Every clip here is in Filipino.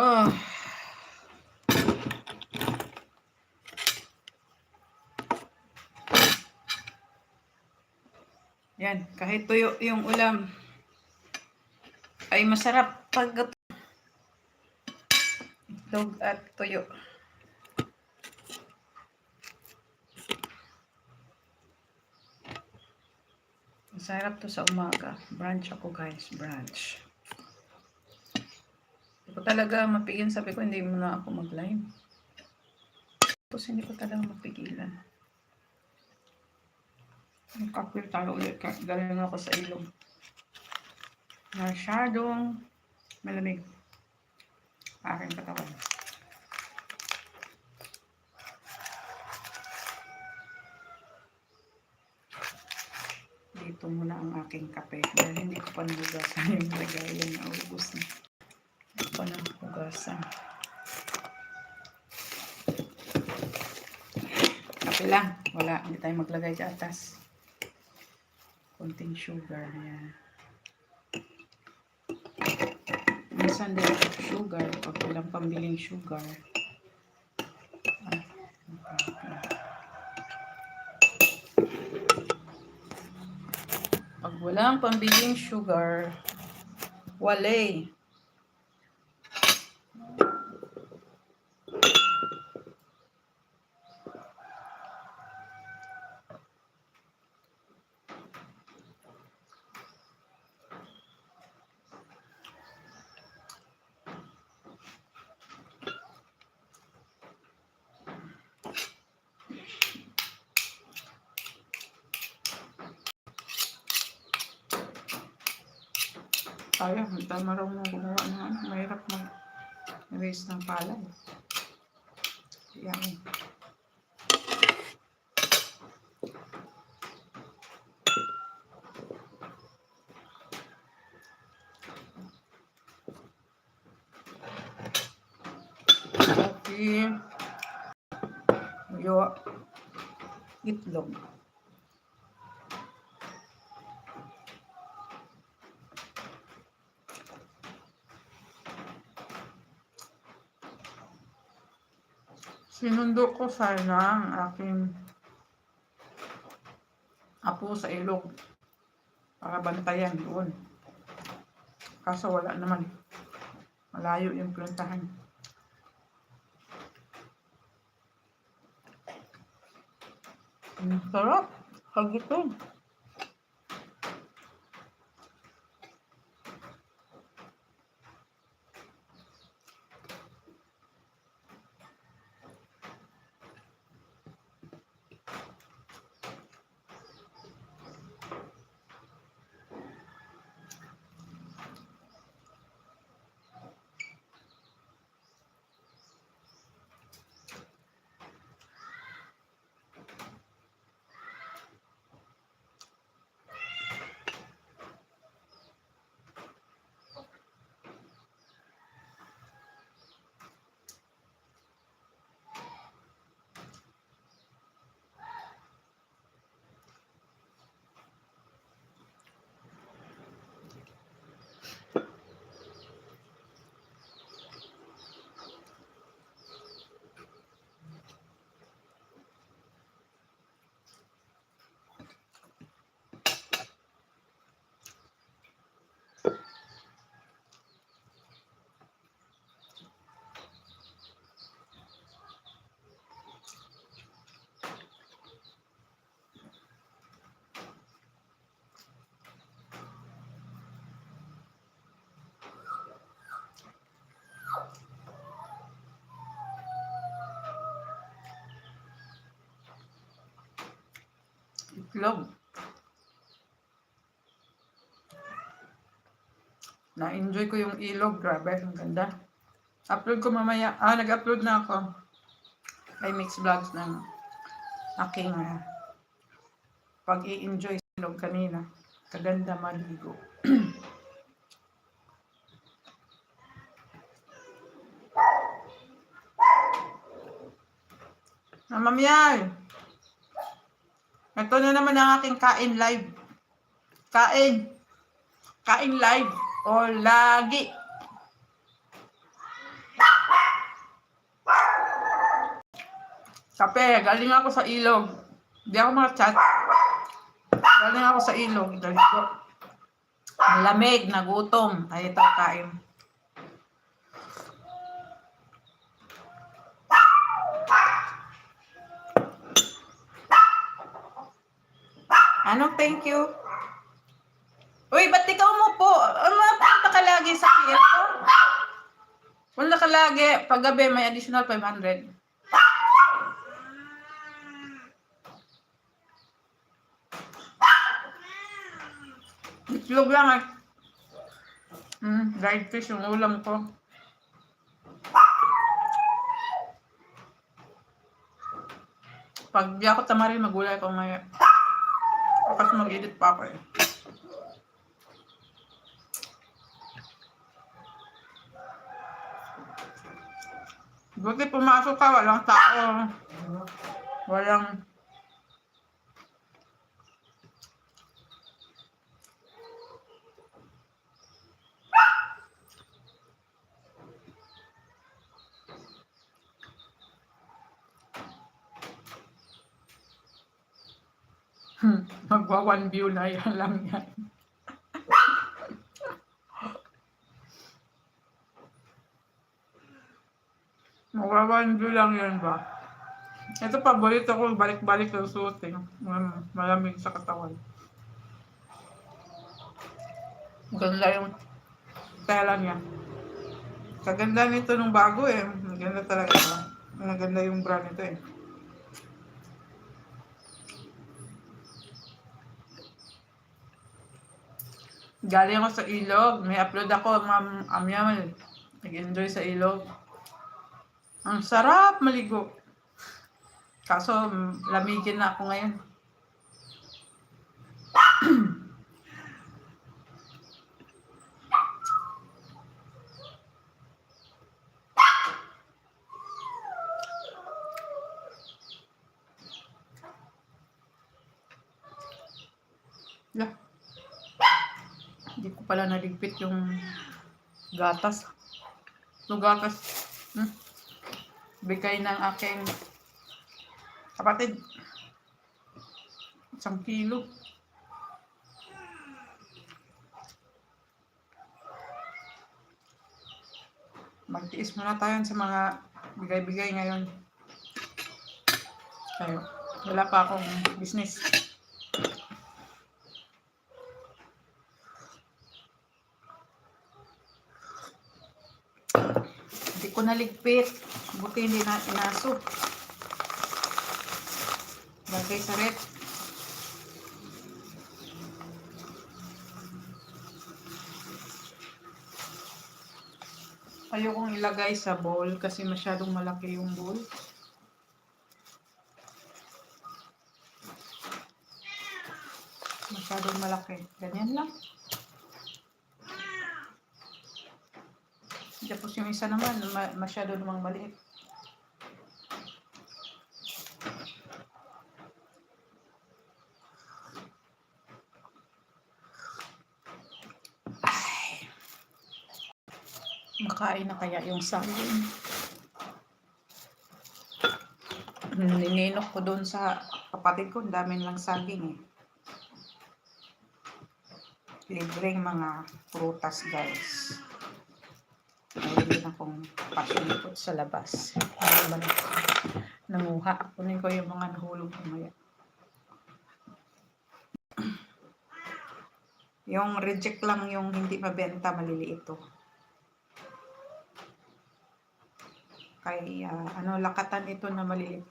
Ah. Yan, kahit tuyo yung ulam ay masarap pag itlog at tuyo. Masarap to sa umaga. Brunch ako guys, brunch. Ko talaga mapigil. Sabi ko, hindi mo na ako mag-live. Tapos hindi ko talaga mapigilan. Magkapil tayo ulit. Galing ako sa ilog. Masyadong malamig. Aking katawan. Dito muna ang aking kape. Dahil hindi ko pa nahugasan yung lagayan na ubus na. Ko pa nahugasan. Kape lang. Wala. Hindi tayo maglagay sa atas. Konting sugar. Ayan. Minsan din sugar. Pag walang pambiling sugar. Okay. Pag walang pambiling sugar, wale. Kaya, tayo marunong gumawa ng ano. Mahirap mag-raise ng palay. Yan. Pati yung itlog. Sinundo ko sana ang aking apo sa ilog para bantayan doon. Kaso wala naman. Malayo yung plantahan. Ang sarap. Kagitin. Itlog. Na-enjoy ko yung ilog. Grabe, ang ganda. Upload ko mamaya. Ah, nag-upload na ako. Kay Mix Vlogs ng aking ah, pag-i-enjoy sa ilog kanina. Kaganda maligo. Mamamiyay! Ito na naman ang aking kain live. Kain. Kain live. O lagi. Kape. Galing ako sa ilog. Hindi ako makachat. Galing ako sa ilog. Daligo. Malamig. Nagutom. Ay, ito kain. Anong thank you? Uy, ba't ikaw mo po? Ano punta ka lagi sa PF ko? Wala ka lagi. Pag gabi, may additional 500. Itlog lang eh. Mm, dried fish yung ulam ko. Pag di ako tamarin, magulay ako ngayon. Kasi mag-edit pa ako eh. Buti pumasok ka, walang tao. Walang... Magwa one view na yan lang yan. Magwa one view lang yan ba? Ito paborito ko, balik-balik yung suotin. Mm, malamig sa katawan. Ganda yung tela niya. Kaganda nito nung bago eh. Maganda talaga. Maganda yung brand nito eh. Galing ako sa ilog. May upload ako, ma'am Amyamal. Nag-enjoy sa ilog. Ang sarap maligo. Kaso, lamigin na ako ngayon. Yeah. Hindi ko pala naligpit yung gatas. Yung gatas. Hmm? Bigay ng aking kapatid. Isang kilo. Magtiis muna tayo sa mga bigay-bigay ngayon. Tayo. Wala pa akong business. Hindi ko naligpit. Buti hindi na inaso. Lagay sa rep. Ayokong ilagay sa bowl kasi masyadong malaki yung bowl. Masyadong malaki. Ganyan lang. Tapos yung isa naman, ma- masyado namang maliit. Ay. Makain na kaya yung saging. Nininok ko doon sa kapatid ko, dami lang saging eh. Libreng mga prutas guys. Mayroon akong pasilikot sa labas. Ano naman nanguha. Kunin ko yung mga nahulog kumaya. Yung reject lang yung hindi mabenta, maliliit to. Kay ah, ano lakatan ito na maliliit.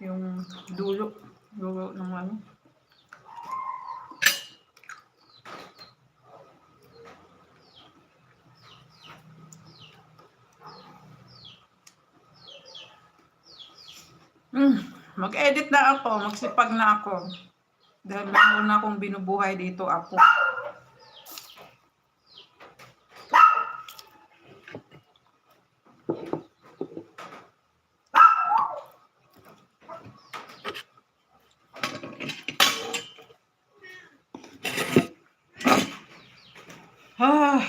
Yung dulo, dulo ng ano. Mm, mag-edit na ako, magsipag na ako. Dahil meron na akong binubuhay dito ako. Ah.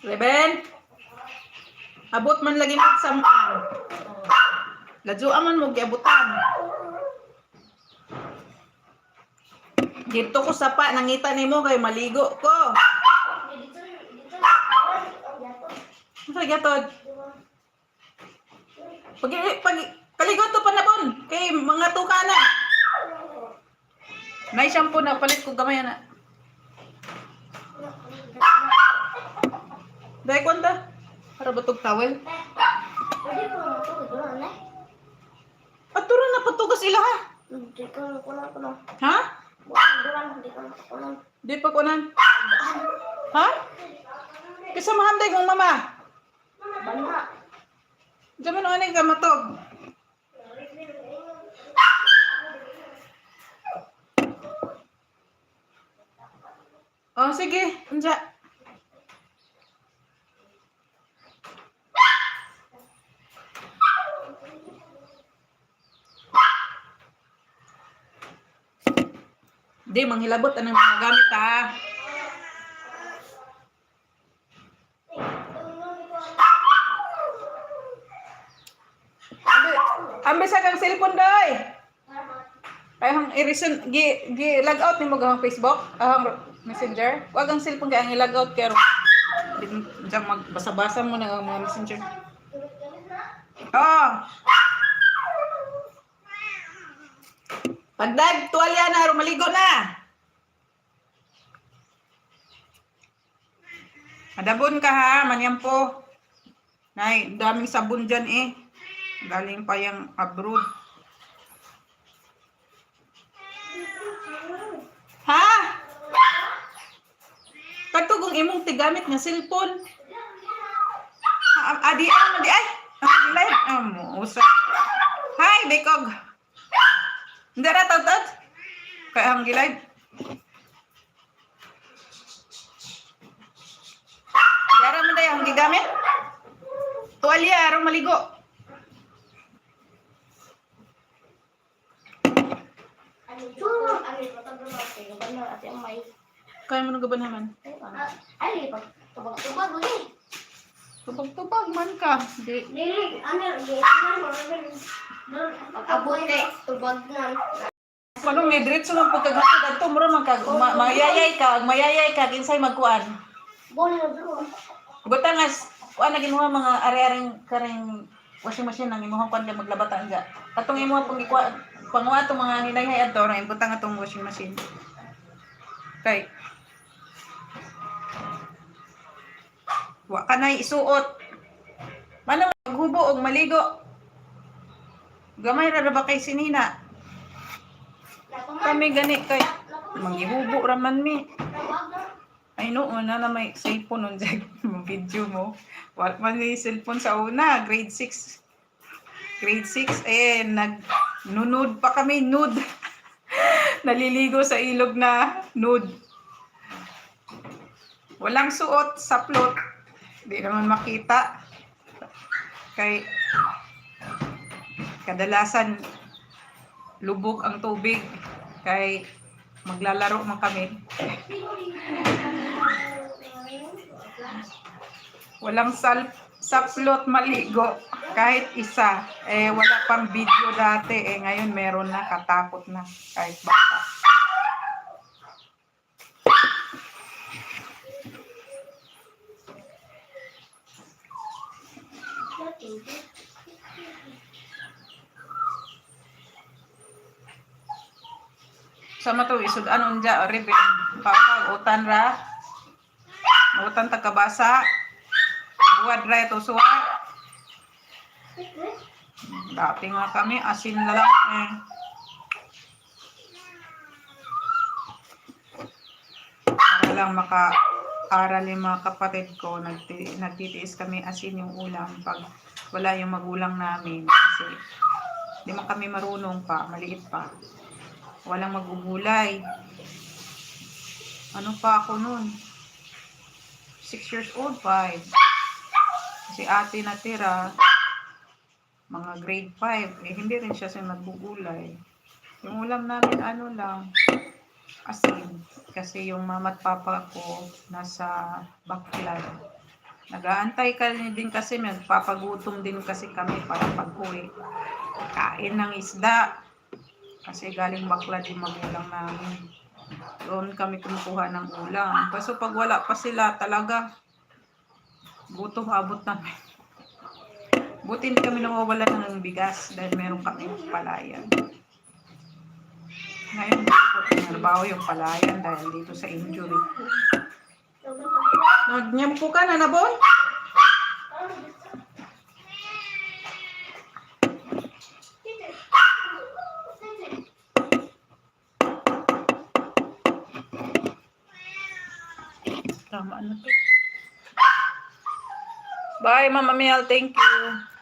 Reben? Abot man lagi mo sa maan. Ladyoan man mo giabutan. Dito ko sapa, nangita nimo kay maligo ko. Ano gatod? Pag, pag, kaligo to panabon. Kay mga tuka na. Nay shampoo na, palit ko gamay na. Dahil kwanta. Para batog ito. Ito na, patugas ila ha. Hindi ko na kulang ko na. Ha? Hindi ko na kulang. Di pa kunan. Ha? Kasi mahanday kong mama. Banda. Diyan mo na ka matog. Oh, sige. Unja. Di, manghilabot anong mga gamit ha. Ambil sa kang cellphone doy. Ay hang i-reason gi gi log out nimo gahang Facebook, ahang Messenger. Wag ang cellphone kay ang i-log out kay Diyan magbasa-basa mo na ang mga Messenger. Oh. Pagdag, tuwalya na, rumaligo na. Adabon ka ha, manyam po. Nay, daming sabon dyan eh. Galing pa yung abroad. Ha? Katugong imong tigamit nga cellphone. Ah, Adi, ano, di ay. Ang live. Amo, usa. Hi, Bekog. Hindi ra tawtad. Kaya ang gilay. Yara mo dayo ang gigamit. Tuwalya, aron maligo. Ano? Ano. Kaya mo nang naman. Ano ito? Tubag-tubag ulit. Tupag-tupag man ka. Di. Dili, ano, di, ano, Pag-abot eh, tubag na. Manong may diretso lang pagkagatid adto mo man kag ma- mayayay ka, mayayay ka kinsay magkuan. Bone na doon. Butangas, kuan na ginuha mga ari-aring karing washing machine nang imuhang kuan maglabatan ga. Katong imuha pang ikuha panguha tong mga hinay adto nang ibutang atong washing machine. Kay Wa ka na isuot. Manang maghubo og maligo. Gamay ra ra ba kay sinina? Kami gani kay manghihubo raman mi. Ay no, una na may cellphone nun dyan. video mo. Wala man may cellphone sa una. Grade 6. Grade 6. Eh, nag nunod pa kami. Nude. Naliligo sa ilog na nude. Walang suot sa plot. Di naman makita. Kay kadalasan lubog ang tubig. Kay maglalaro man kami. Walang sal saplot maligo kahit isa. Eh wala pang video dati eh ngayon meron na katakot na kahit bata. Sama to isud anon ja ribbon pa utan ra. Utan ta kabasa. Buwad ra ito suwa. Dati nga kami asin na lang eh. Para lang maka aral yung mga kapatid ko, nagti, nagtitiis kami asin yung ulam pag wala yung magulang namin. Kasi di man kami marunong pa, maliit pa. Walang magugulay. Ano pa ako nun? Six years old, five. Si ate natira, mga grade 5. Eh, hindi rin siya siya nagbugulay. Yung ulam namin, ano lang, asin. Kasi yung mama at papa ko nasa backyard. Nagaantay ka din kasi, magpapagutom din kasi kami para pag-uwi. Kain ng isda. Kasi galing baklad yung magulang namin. Doon kami kumukuha ng ulam. Kaso pag wala pa sila talaga, gutom abot namin. Buti hindi kami nawawalan ng bigas dahil meron kami palayan. Ngayon, hindi ko tinarbaho yung palayan dahil dito sa injury. Nagyampo ka na na, boy? Tama na to. Bye, Mama Mel. Thank you.